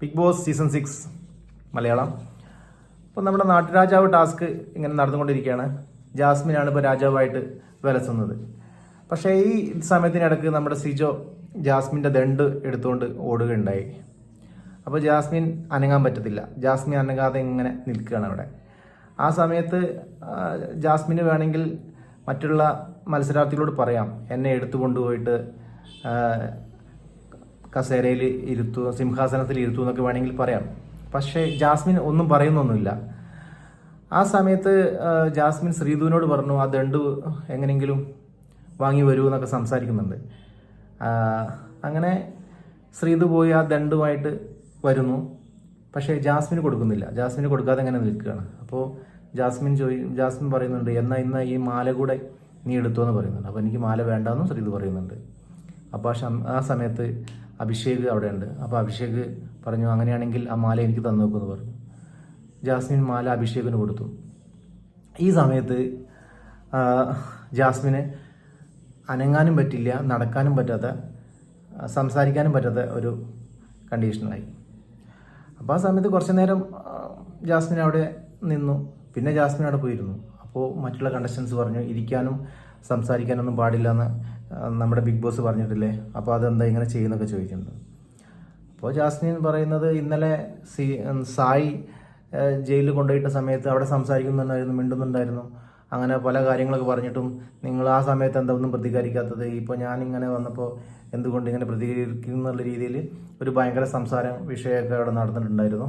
Big Boss season six Malayalam. അപ്പോൾ നമ്മുടെ നാട്ടുരാജാവ് task ഇങ്ങനെ നടന്നുകൊണ്ടിരിക്കുകയാണ്. ജാസ്മിനാണ് ഇപ്പോൾ രാജാവായിട്ട് വിലസുന്നത്. പക്ഷേ ഈ സമയത്തിനിടക്ക് നമ്മുടെ സിജോ ജാസ്മിന്റെ ദണ്ട് എടുത്തുകൊണ്ട് ഓടുകയുണ്ടായി. അപ്പോൾ ജാസ്മിൻ അനങ്ങാൻ പറ്റത്തില്ല. ജാസ്മിൻ അനങ്ങാതെ ഇങ്ങനെ നിൽക്കുകയാണ് അവിടെ. ആ സമയത്ത് ജാസ്മിന് വേണമെങ്കിൽ മറ്റുള്ള മത്സരാർത്ഥികളോട് പറയാം. എന്നെ എടുത്തു കൊണ്ടുപോയിട്ട് കസേരയിൽ ഇരുത്തു സിംഹാസനത്തിൽ ഇരുത്തു എന്നൊക്കെ വേണമെങ്കിൽ പറയാം. പക്ഷേ ജാസ്മിൻ ഒന്നും പറയുന്നൊന്നുമില്ല. ആ സമയത്ത് ജാസ്മിൻ ശ്രീധുവിനോട് പറഞ്ഞു ആ ദണ്ട് എങ്ങനെയെങ്കിലും വാങ്ങി വരൂ എന്നൊക്കെ സംസാരിക്കുന്നുണ്ട്. അങ്ങനെ ശ്രീധു പോയി ആ ദണ്ടുമായിട്ട് വരുന്നു. പക്ഷേ ജാസ്മിന് കൊടുക്കുന്നില്ല. ജാസ്മിന് കൊടുക്കാതെ അങ്ങനെ നിൽക്കുകയാണ്. അപ്പോൾ ജാസ്മിൻ ചോദി ജാസ്മിൻ പറയുന്നുണ്ട് എന്നാൽ ഇന്ന് ഈ മാല കൂടെ നീ എടുത്തു എന്ന് പറയുന്നുണ്ട്. അപ്പോൾ എനിക്ക് മാല വേണ്ടെന്നും ശ്രീധു പറയുന്നുണ്ട്. അപ്പോൾ ആ ആ സമയത്ത് അഭിഷേക് അവിടെ ഉണ്ട് അപ്പോൾ അഭിഷേക് പറഞ്ഞു അങ്ങനെയാണെങ്കിൽ ആ മാല എനിക്ക് തന്നു നോക്കുമെന്ന് പറഞ്ഞു. ജാസ്മിൻ മാല അഭിഷേകിന് കൊടുത്തു. ഈ സമയത്ത് ജാസ്മിന് അനങ്ങാനും പറ്റില്ല നടക്കാനും പറ്റാത്ത സംസാരിക്കാനും പറ്റാത്ത ഒരു കണ്ടീഷനായി അപ്പോൾ ആ സമയത്ത് കുറച്ച് നേരം ജാസ്മിൻ അവിടെ നിന്നു. പിന്നെ ജാസ്മിൻ അവിടെ പോയിരുന്നു. അപ്പോൾ മറ്റുള്ള കണ്ടസ്റ്റൻസ് പറഞ്ഞു ഇരിക്കാനും സംസാരിക്കാനൊന്നും പാടില്ല എന്ന് നമ്മുടെ ബിഗ് ബോസ് പറഞ്ഞിട്ടില്ലേ? അപ്പോൾ അതെന്താ ഇങ്ങനെ ചെയ്യുന്നൊക്കെ ചോദിക്കുന്നുണ്ട്. അപ്പോൾ ജാസ്മിൻ പറയുന്നത് ഇന്നലെ സി സായി ജയിലിൽ കൊണ്ടുപോയിട്ട സമയത്ത് അവിടെ സംസാരിക്കുന്നുണ്ടായിരുന്നു മിണ്ടുന്നുണ്ടായിരുന്നു. അങ്ങനെ പല കാര്യങ്ങളൊക്കെ പറഞ്ഞിട്ടും നിങ്ങൾ ആ സമയത്ത് എന്താ ഒന്നും പ്രതികരിക്കാത്തത്? ഇപ്പോൾ ഞാൻ ഇങ്ങനെ വന്നപ്പോൾ എന്തുകൊണ്ട് ഇങ്ങനെ പ്രതികരിക്കും എന്നുള്ള രീതിയിൽ ഒരു ഭയങ്കര സംസാരം വിഷയമൊക്കെ അവിടെ നടന്നിട്ടുണ്ടായിരുന്നു.